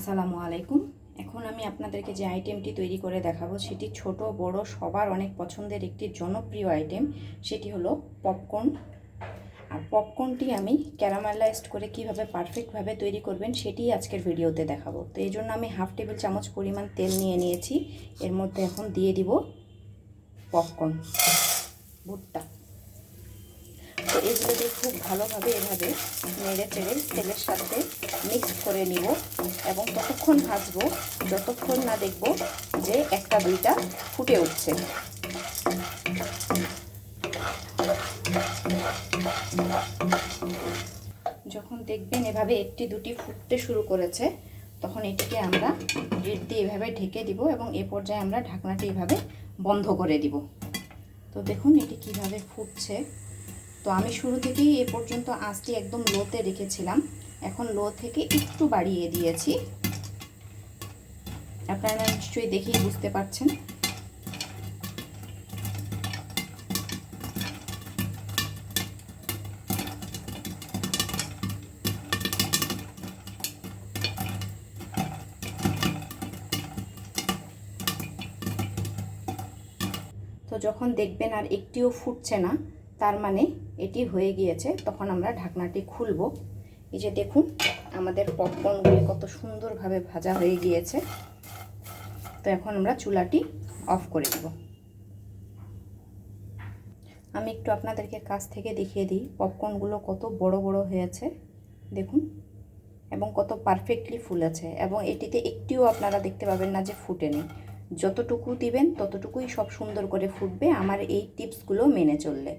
আসসালামু আলাইকুম এখন আমি আপনাদেরকে যে আইটেমটি তৈরি করে দেখাবো, সেটি ছোট, বড়, সবার অনেক পছন্দের একটি জনপ্রিয় আইটেম সেটি হলো পপকর্ন আর পপকর্নটি আমি ক্যারামেলাইজড করে কীভাবে পারফেক্টভাবে তৈরি করবেন সেটি আজকের ভিডিওতে দেখাবো। তো এই জন্য আমি হাফ টেবিল চামচ পরিমাণ তেল নিয়ে নিয়েছি। এর মধ্যে এখন দিয়ে দিব পপকর্ন ভুট্টা। তো এগুলোকে খুব ভালোভাবে এভাবে নেড়ে চেড়ে তেলের সাথে মিক্স করে নিব এবং ততক্ষণ ভাজবো, যতক্ষণ না দেখব যে একটা দুইটা ফুটে উঠছে। যখন দেখবেন এভাবে একটি দুটি ফুটতে শুরু করেছে, তখন এটিকে আমরা লিড দিয়ে এভাবে ঢেকে দিব এবং এ পর্যায়ে আমরা ঢাকনাটি এভাবে বন্ধ করে দিব। তো দেখুন এটি কীভাবে ফুটছে। তো আমি শুরু থেকেই এ পর্যন্ত আঁচটি একদম লোতে রেখেছিলাম। এখন লো থেকে একটু বাড়িয়ে দিয়েছি। আপনারা নিশ্চয়ই দেখেই বুঝতে পারছেন। তো যখন দেখবেন আর একটিও ফুটছে না তার মানে এটি হয়ে গিয়েছে, তখন আমরা ঢাকনাটি খুলব। এই যে দেখুন, আমাদের পপকর্নগুলি কত সুন্দরভাবে ভাজা হয়ে গিয়েছে। তো এখন আমরা চুলাটি অফ করে দেব। আমি একটু আপনাদেরকে কাছ থেকে দেখিয়ে দিই পপকর্নগুলো কত বড় বড় হয়েছে, দেখুন, এবং কত পারফেক্টলি ফুলেছে এবং এটিতে একটিও আপনারা দেখতে পাবেন না যে ফুটে নেই যতটুকু দিবেন, ততটুকুই সব সুন্দর করে ফুটবে, আমার এই টিপসগুলো মেনে চললে।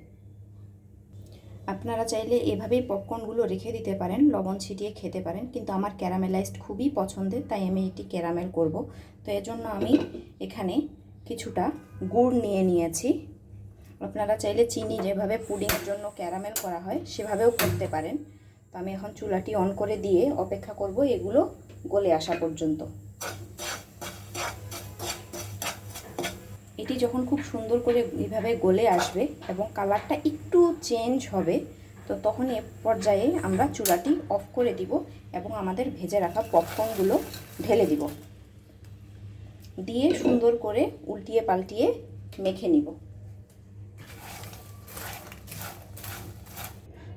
আপনারা চাইলে এভাবেই পপকর্নগুলো রেখে দিতে পারেন, লবণ ছিটিয়ে খেতে পারেন, কিন্তু আমার ক্যারামেলাইজড খুবই পছন্দের, তাই আমি এটি ক্যারামেল করব। তো এজন্য আমি এখানে কিছুটা গুড় নিয়ে নিয়েছি। আপনারা চাইলে চিনি যেভাবে পুডিংয়ের জন্য ক্যারামেল করা হয়, সেভাবেও করতে পারেন। তো আমি এখন চুলাটি অন করে দিয়ে অপেক্ষা করব, এগুলো গলে আসা পর্যন্ত। এটি যখন খুব সুন্দর করে এইভাবে গলে আসবে এবং কালারটা একটু চেঞ্জ হবে, তো তখন এ পর্যায়ে আমরা চুলাটি অফ করে দিব এবং আমাদের ভেজে রাখা পপকর্নগুলো ঢেলে দিব। দিয়ে সুন্দর করে উল্টিয়ে পাল্টিয়ে মেখে নিব।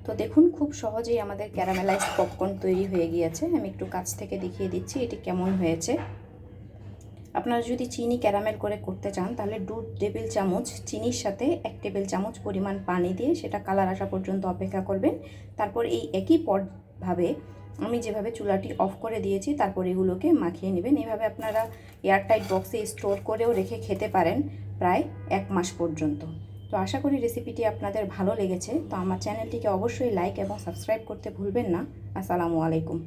তো দেখুন, খুব সহজেই আমাদের ক্যারামেলাইজড পপকর্ন তৈরি হয়ে গিয়েছে। আমি একটু কাছ থেকে দেখিয়ে দিচ্ছি এটি কেমন হয়েছে। আপনারা যদি চিনি ক্যারামেল করে করতে চান, তাহলে দু টেবিল চামচ, চিনির সাথে এক টেবিল চামচ পরিমাণ পানি দিয়ে সেটা কালার আসা পর্যন্ত অপেক্ষা করবেন। তারপর এই একই পটভাবে আমি যেভাবে চুলাটি অফ করে দিয়েছি, তারপর এগুলোকে মাখিয়ে নেবেন। এভাবে আপনারা এয়ারটাইট বক্সে স্টোর করেও রেখে খেতে পারেন প্রায় এক মাস পর্যন্ত। তো আশা করি রেসিপিটি আপনাদের ভালো লেগেছে। তো আমার চ্যানেলটিকে অবশ্যই লাইক এবং সাবস্ক্রাইব করতে ভুলবেন না। আসসালামু আলাইকুম।